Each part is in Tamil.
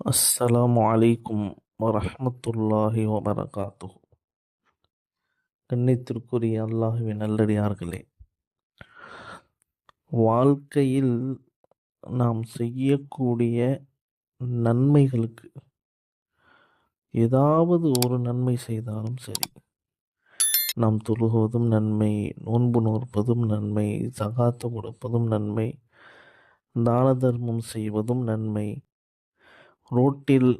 அஸ்ஸலாமு அலைக்கும் வரஹ்மத்துல்லாஹி வபரகாத்து கண்ணித்திற்குரிய அல்லாஹுவின் நல்லடியார்களே வாழ்க்கையில் நாம் செய்யக்கூடிய நன்மைகளுக்கு ஏதாவது ஒரு நன்மை செய்தாலும் சரி நாம் தொழுகுவதும் நன்மை நோன்பு நோற்பதும் நன்மை சகாத்து கொடுப்பதும் நன்மை தான தர்மம் செய்வதும் நன்மை ரோட்டில்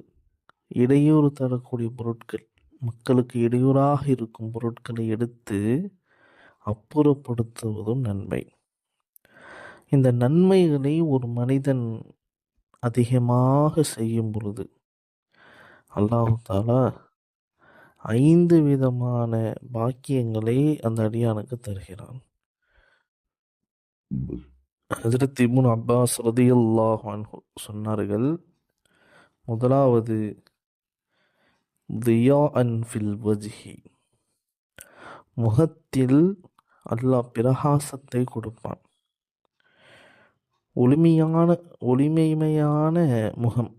இடையூறு தரக்கூடிய பொருட்கள் மக்களுக்கு இடையூறாக இருக்கும் பொருட்களை எடுத்து அப்புறப்படுத்துவதும் நன்மை. இந்த நன்மைகளை ஒரு மனிதன் அதிகமாக செய்யும் பொழுது அல்லாஹு தாலா ஐந்து விதமான பாக்கியங்களை அந்த அடியானுக்கு தருகிறான். ஹஜரத் இப்னு அப்பாஸ் ரதியல்லாஹு அன்ஹு சொன்னார்கள் முதலாவது தியா அன்ஃபில் வஜ்ஹி. முகத்தில் அல்லாஹ் பிரகாசத்தை கொடுப்பான். ஒளிமையான ஒளிமைமையான முகம்.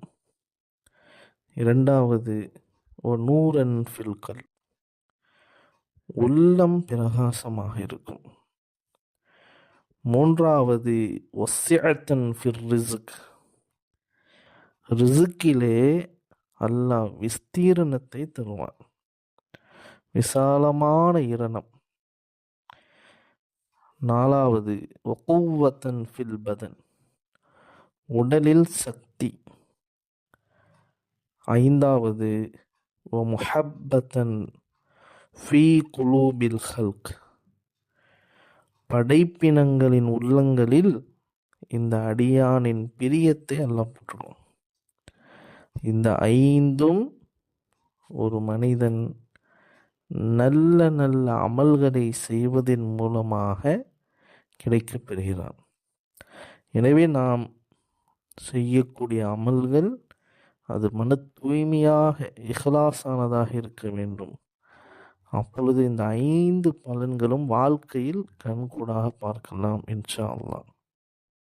இரண்டாவது ஒரு நூரன் ஃபில்கல் உள்ளம் பிரகாசமாக இருக்கும். மூன்றாவது ஒசியத்தன் ஃபிர் ரிசுக் ரிசுக்கிலே அல்லாஹ் விஸ்தீரணத்தை தருவான். விசாலமான இரணம். நாலாவது ஒக்குவத்தன் ஃபில் பதன். உடலில் சக்தி. ஐந்தாவது ஒ முஹப்பத்தன் ஃபீ குலூபில் ஹல்க். படைப்பினங்களின் உள்ளங்களில் இந்த அடியானின் பிரியத்தை எல்லாம் போட்டுருவோம் இந்த ஐந்தும் ஒரு மனிதன் நல்ல நல்ல அமல்களை செய்வதன் மூலமாக கிடைக்கப்பெறுகிறான். எனவே நாம் செய்யக்கூடிய அமல்கள் அது மன தூய்மையாக இஹலாசானதாக இருக்க வேண்டும். அப்பொழுது இந்த ஐந்து பலன்களும் வாழ்க்கையில் கண்கூடாக பார்க்கலாம் இன்ஷா அல்லாஹ்.